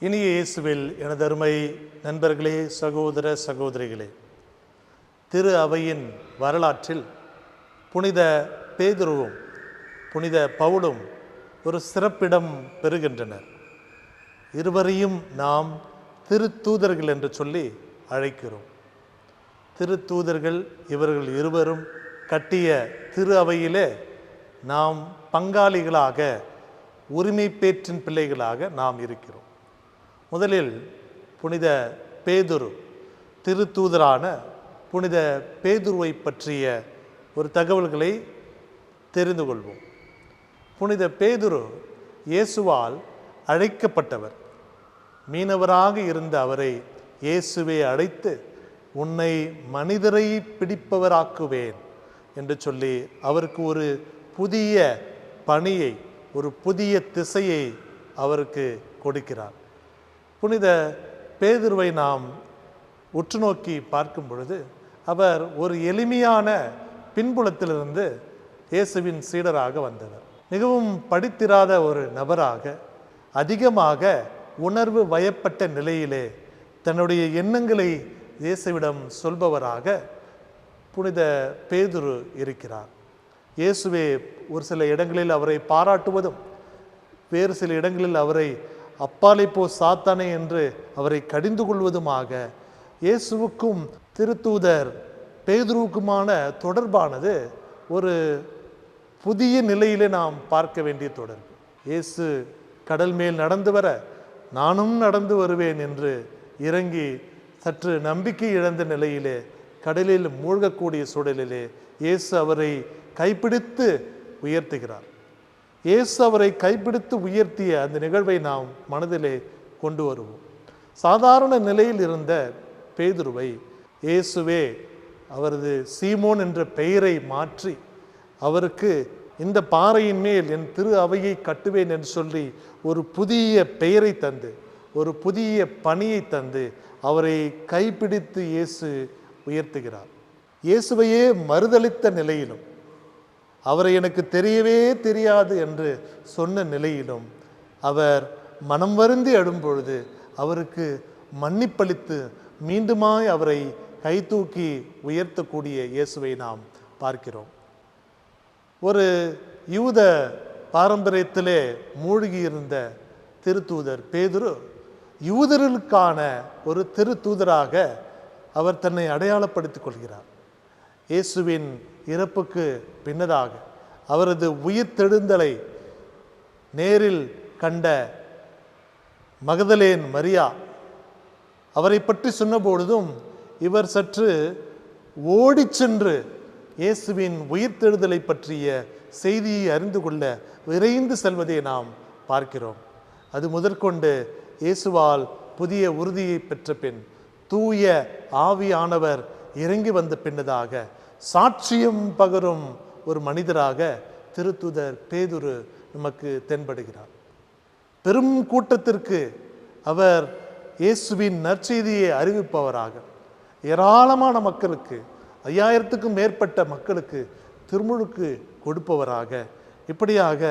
இனிய இயேசுவில் எனது அருமை நண்பர்களே சகோதர சகோதரிகளே திரு அவையின் வரலாற்றில் புனித பேதுருவும் புனித பவுலும் ஒரு சிறப்பிடம் பெறுகின்றனர். இருவரையும் நாம் திருத்தூதர்கள் என்று சொல்லி அழைக்கிறோம். திருத்தூதர்கள் இவர்கள் இருவரும் கட்டிய திரு அவையிலே நாம் பங்காளிகளாக உரிமை பேற்றின் பிள்ளைகளாக நாம் இருக்கிறோம். முதலில் புனித பேதுரு திருத்தூதரான புனித பேதுருவை பற்றிய ஒரு தகவல்களை தெரிந்து கொள்வோம். புனித பேதுரு இயேசுவால் அழைக்கப்பட்டவர். மீனவராக இருந்த அவரை இயேசுவை அழைத்து உன்னை மனிதரை பிடிப்பவராக்குவேன் என்று சொல்லி அவருக்கு ஒரு புதிய பணியை ஒரு புதிய திசையை அவருக்கு கொடுக்கிறார். புனித பேதுருவை நாம் உற்று நோக்கி பார்க்கும் பொழுது அவர் ஒரு எளிமையான பின்புலத்திலிருந்து இயேசுவின் சீடராக வந்தவர். மிகவும் படித்திராத ஒரு நபராக அதிகமாக உணர்வு வயப்பட்ட நிலையிலே தன்னுடைய எண்ணங்களை இயேசுவிடம் சொல்பவராக புனித பேதுரு இருக்கிறார். இயேசுவே ஒரு சில இடங்களில் அவரை பாராட்டுவதும் வேறு சில இடங்களில் அவரை அப்பாலை போ சாத்தானே என்று அவரை கடிந்து கொள்வதுமாக இயேசுவுக்கும் திருத்தூதர் பேதுருவுக்குமான தொடர்பானது ஒரு புதிய நிலையிலே நாம் பார்க்க வேண்டிய தொடர்பு இயேசு கடல் மேல் நடந்து வர நானும் நடந்து வருவேன் என்று இறங்கி சற்று நம்பிக்கை இழந்த நிலையிலே கடலில் மூழ்கக்கூடிய சூழலிலே இயேசு அவரை கைப்பிடித்து உயர்த்துகிறார். இயேசு அவரை கைப்பிடித்து உயர்த்திய அந்த நிகழ்வை நாம் மனதிலே கொண்டு வருவோம். சாதாரண நிலையில் இருந்த பேதுருவை இயேசுவே அவரது சீமோன் என்ற பெயரை மாற்றி அவருக்கு இந்த பாறையின் மேல் என் திரு அவையை கட்டுவேன் என்று சொல்லி ஒரு புதிய பெயரை தந்து ஒரு புதிய பணியை தந்து அவரை கைப்பிடித்து இயேசு உயர்த்துகிறார். இயேசுவையே மறுதளித்த நிலையிலும் அவரை எனக்கு தெரியவே தெரியாது என்று சொன்ன நிலையிலும் அவர் மனம் வருந்தி அழும்பொழுது அவருக்கு மன்னிப்பளித்து மீண்டுமாய் அவரை கைதூக்கி உயர்த்தக்கூடிய இயேசுவை நாம் பார்க்கிறோம். ஒரு யூத பாரம்பரியத்திலே மூழ்கியிருந்த திருத்தூதர் பேதுரு யூதர்களுக்கான ஒரு திருத்தூதராக அவர் தன்னை அடையாளப்படுத்திக் கொள்கிறார். இயேசுவின் இறப்புக்கு பின்னதாக அவரது உயிர்த்தெழுந்தலை நேரில் கண்ட மகதலேன் மரியா அவரை பற்றி சொன்னபொழுதும் இவர் சற்று ஓடிச் சென்று இயேசுவின் உயிர்த்தெழுதலை பற்றிய செய்தியை அறிந்து கொள்ள விரைந்து செல்வதை நாம் பார்க்கிறோம். அது முதற்கொண்டு இயேசுவால் புதிய உறுதியை பெற்ற பின் தூய ஆவியானவர் இறங்கி வந்த பின்னதாக சாட்சியம் பகரும் ஒரு மனிதராக திருத்துதர் பேதுரு நமக்கு தென்படுகிறார். பெரும் கூட்டத்திற்கு அவர் இயேசுவின் நற்செய்தியை அறிவிப்பவராக ஏராளமான மக்களுக்கு ஐயாயிரத்துக்கும் மேற்பட்ட மக்களுக்கு திருமுழுக்கு கொடுப்பவராக இப்படியாக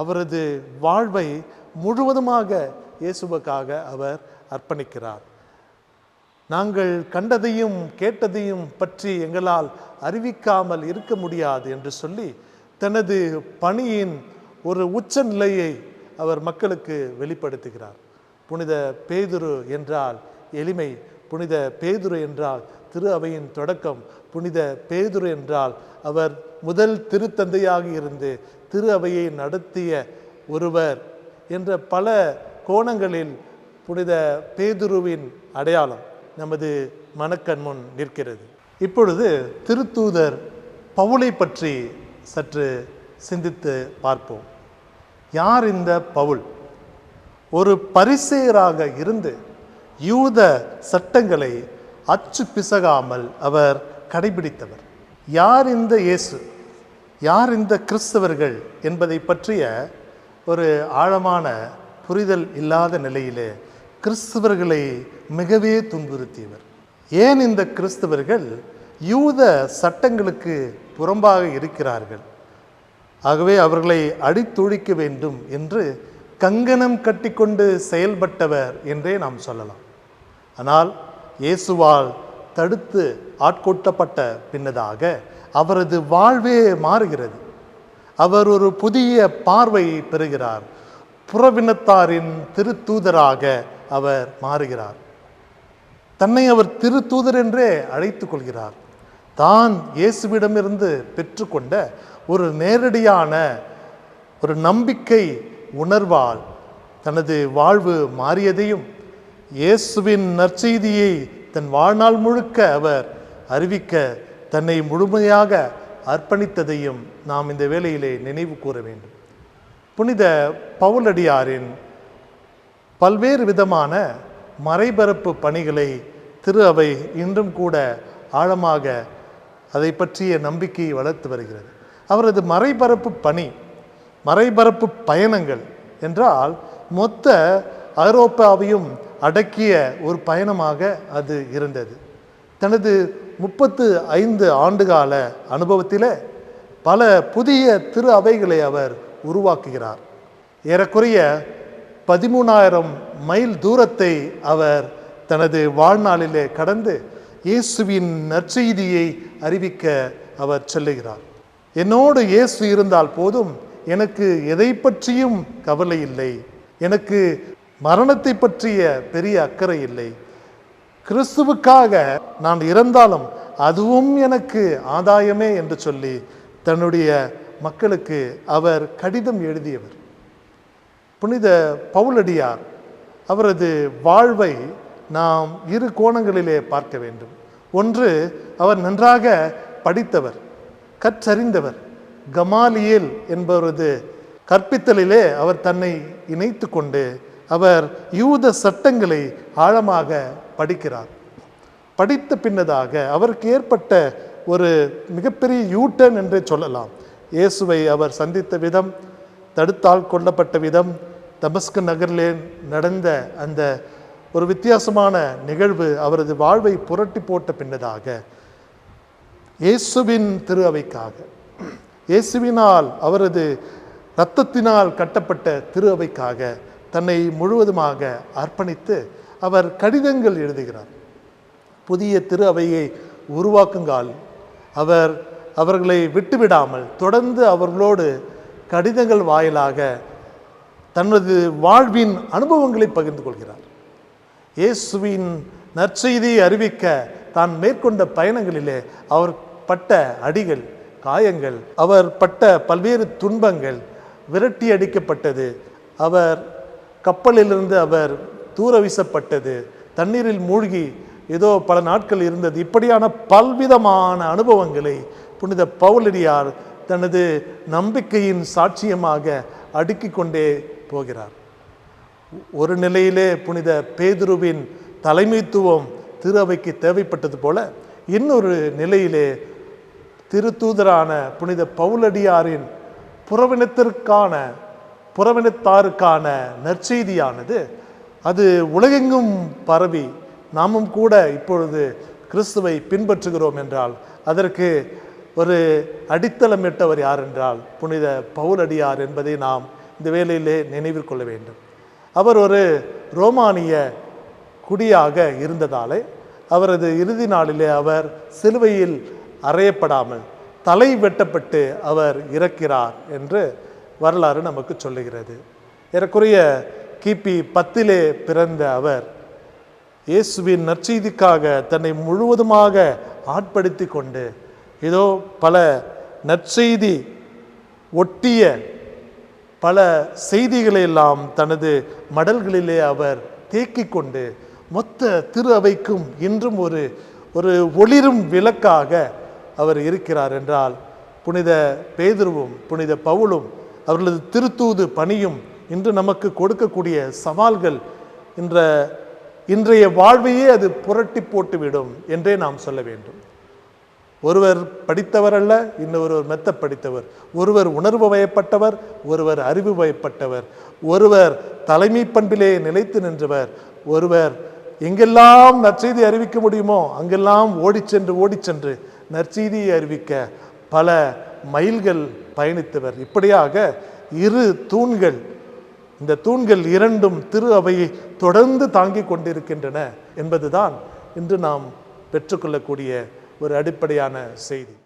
அவரது வாழ்வை முழுவதுமாக இயேசுவுக்காக அவர் அர்ப்பணிக்கிறார். நாங்கள் கண்டதையும் கேட்டதையும் பற்றி எங்களால் அறிவிக்காமல் இருக்க முடியாது என்று சொல்லி தனது பணியின் ஒரு உச்ச நிலையை அவர் மக்களுக்கு வெளிப்படுத்துகிறார். புனித பேதுரு என்றால் எளிமை புனித பேதுரு என்றால் திரு அவையின் தொடக்கம் புனித பேதுரு என்றால் அவர் முதல் திருத்தந்தையாக இருந்து திரு அவையை நடத்திய ஒருவர் என்ற பல கோணங்களில் புனித பேதுருவின் அடையாளம். நமது மனக்கண் முன் நிற்கிறது. இப்பொழுது திருத்தூதர் பவுலை பற்றி சற்று சிந்தித்து பார்ப்போம். யார் இந்த பவுல்? ஒரு பரிசேயராக இருந்து யூத சட்டங்களை அச்சு பிசகாமல் அவர் கடைபிடித்தவர். யார் இந்த இயேசு? யார் இந்த கிறிஸ்தவர்கள் என்பதை பற்றிய ஒரு ஆழமான புரிதல் இல்லாத நிலையிலே கிறிஸ்தவர்களை மிகவே துன்புறுத்தியவர். ஏன் இந்த கிறிஸ்தவர்கள் யூத சட்டங்களுக்கு புறம்பாக இருக்கிறார்கள்? ஆகவே அவர்களை அடித்தொழிக்க வேண்டும் என்று கங்கணம் கட்டிக்கொண்டு செயல்பட்டவர் என்றே நாம் சொல்லலாம். ஆனால் இயேசுவால் தடுத்து ஆட்கொட்டப்பட்ட பின்னதாக அவரது வாழ்வே மாறுகிறது. அவர் ஒரு புதிய பார்வை பெறுகிறார். புறவினத்தாரின் திருத்தூதராக அவர் மாறுகிறார். தன்னை அவர் திரு தூதர் என்றே அழைத்து கொள்கிறார். தான் இயேசுவிடமிருந்து பெற்றுக்கொண்ட ஒரு நேரடியான ஒரு நம்பிக்கை உணர்வால் தனது வாழ்வு மாறியதையும் இயேசுவின் நற்செய்தியை தன் வாழ்நாள் முழுக்க அவர் அறிவிக்க தன்னை முழுமையாக அர்ப்பணித்ததையும் நாம் இந்த வேளையிலே நினைவு கூற வேண்டும். புனித பவுலடியாரின் பல்வேறு விதமான மறைபரப்பு பணிகளை திரு அவை இன்றும் கூட ஆழமாக அதை பற்றிய நம்பிக்கையை வளர்த்து வருகிறது. அவரது மறைபரப்பு பணி மறைபரப்பு பயணங்கள் என்றால் மொத்த ஐரோப்பாவையும் அடக்கிய ஒரு பயணமாக அது இருந்தது. தனது முப்பத்து ஐந்து ஆண்டுகால அனுபவத்தில் பல புதிய திரு அவைகளை அவர் உருவாக்குகிறார். ஏறக்குறைய பதிமூணாயிரம் மைல் தூரத்தை அவர் தனது வாழ்நாளிலே கடந்து இயேசுவின் நற்செய்தியை அறிவிக்க அவர் செல்லுகிறார். என்னோடு இயேசு இருந்தால் போதும் எனக்கு எதை பற்றியும் கவலை இல்லை. எனக்கு மரணத்தை பற்றிய பெரிய அக்கறை இல்லை. கிறிஸ்துவுக்காக நான் இறந்தாலும் அதுவும் எனக்கு ஆதாயமே என்று சொல்லி தன்னுடைய மக்களுக்கு அவர் கடிதம் எழுதியவர். புனித பவுலடியார் அவரது வாழ்வை நாம் இரு கோணங்களிலே பார்க்க வேண்டும். ஒன்று அவர் நன்றாக படித்தவர் கற்றறிந்தவர். கமாலியேல் என்பவரது கற்பித்தலிலே அவர் தன்னை இணைத்து கொண்டு அவர் யூத சட்டங்களை ஆழமாக படிக்கிறார். படித்த பின்னதாக அவருக்கு ஏற்பட்ட ஒரு மிகப்பெரிய யூட்டன் என்றே சொல்லலாம். இயேசுவை அவர் சந்தித்த விதம் தடுத்தால் கொல்லப்பட்ட விதம் தமஸ்கு நகரிலே நடந்த அந்த ஒரு வித்தியாசமான நிகழ்வு அவரது வாழ்வை புரட்டி போட்ட பின்னதாக இயேசுவின் திரு அவைக்காக. இயேசுவினால் அவரது இரத்தத்தினால் கட்டப்பட்ட திரு அவைக்காக தன்னை முழுவதுமாக அர்ப்பணித்து அவர் கடிதங்கள் எழுதுகிறார். புதிய திரு அவையை உருவாக்குங்கால் அவர் அவர்களை விட்டுவிடாமல் தொடர்ந்து அவர்களோடு கடிதங்கள் வாயிலாக தனது வாழ்வின் அனுபவங்களை பகிர்ந்து கொள்கிறார். இயேசுவின் நற்செய்தியை அறிவிக்க தான் மேற்கொண்ட பயணங்களிலே அவர் பட்ட அடிகள் காயங்கள் அவர் பட்ட பல்வேறு துன்பங்கள் விரட்டி அடிக்கப்பட்டது. அவர் கப்பலிலிருந்து அவர் தூர வீசப்பட்டது. தண்ணீரில் மூழ்கி ஏதோ பல நாட்கள் இருந்தது. இப்படியான பல்விதமான அனுபவங்களை புனித பவுலடியார் தனது நம்பிக்கையின் சாட்சியமாக அடுக்கிக் கொண்டே போகிறார். ஒரு நிலையிலே புனித பேதுருவின் தலைமைத்துவம் திரு அவைக்கு தேவைப்பட்டது போல இன்னொரு நிலையிலே திருத்தூதரான புனித பவுலடியாரின் புறவினத்திற்கான புறவினத்தாருக்கான நற்செய்தியானது. அது உலகெங்கும் பரவி நாமும் கூட இப்பொழுது கிறிஸ்துவை பின்பற்றுகிறோம் என்றால் அதற்கு ஒரு அடித்தளமிட்டவர் யார் என்றால் புனித பவுலடியார் என்பதை நாம் இந்த வேலையிலே நினைவில் கொள்ள வேண்டும். அவர் ஒரு ரோமானிய குடியாக இருந்ததாலே அவரது இறுதி நாளிலே அவர் சிலுவையில் அறையப்படாமல் தலை வெட்டப்பட்டு அவர் இறக்கிறார் என்று வரலாறு நமக்கு சொல்லுகிறது. ஏறக்குறைய கிபி பத்திலே பிறந்த அவர் இயேசுவின் நற்செய்திக்காக தன்னை முழுவதுமாக ஆட்படுத்தி கொண்டு இதோ பல நற்செய்தி ஒட்டிய பல செய்திகளை எல்லாம் தனது மடல்களிலே அவர் தேக்கிக் கொண்டு மொத்த திரு அவைக்கும் இன்றும் ஒரு ஒரு ஒளிரும் விளக்காக அவர் இருக்கிறார் என்றால் புனித பேதுருவும் புனித பவுலும் அவர்களது திருத்தூது பணியும் இன்று நமக்கு கொடுக்கக்கூடிய சவால்கள் என்ற இன்றைய வாழ்வையே அது புரட்டி போட்டுவிடும் என்றே நாம் சொல்ல வேண்டும். ஒருவர் படித்தவர் அல்ல இன்னொருவர் மெத்த படித்தவர் ஒருவர் உணர்வு வயப்பட்டவர் ஒருவர் அறிவு வயப்பட்டவர். ஒருவர் தலைமை பண்பிலே நிலைத்து நின்றவர். ஒருவர் எங்கெல்லாம் நற்செய்தி அறிவிக்க முடியுமோ அங்கெல்லாம் ஓடிச்சென்று சென்று ஓடிச் சென்று நற்செய்தியை அறிவிக்க பல மைல்கள் பயணித்தவர். இப்படியாக இரு தூண்கள் இந்த தூண்கள் இரண்டும் திரு அவையை தொடர்ந்து தாங்கிக் கொண்டிருக்கின்றன என்பதுதான் இன்று நாம் பெற்றுக்கொள்ளக்கூடிய ஒரு அடிப்படையான செய்தி.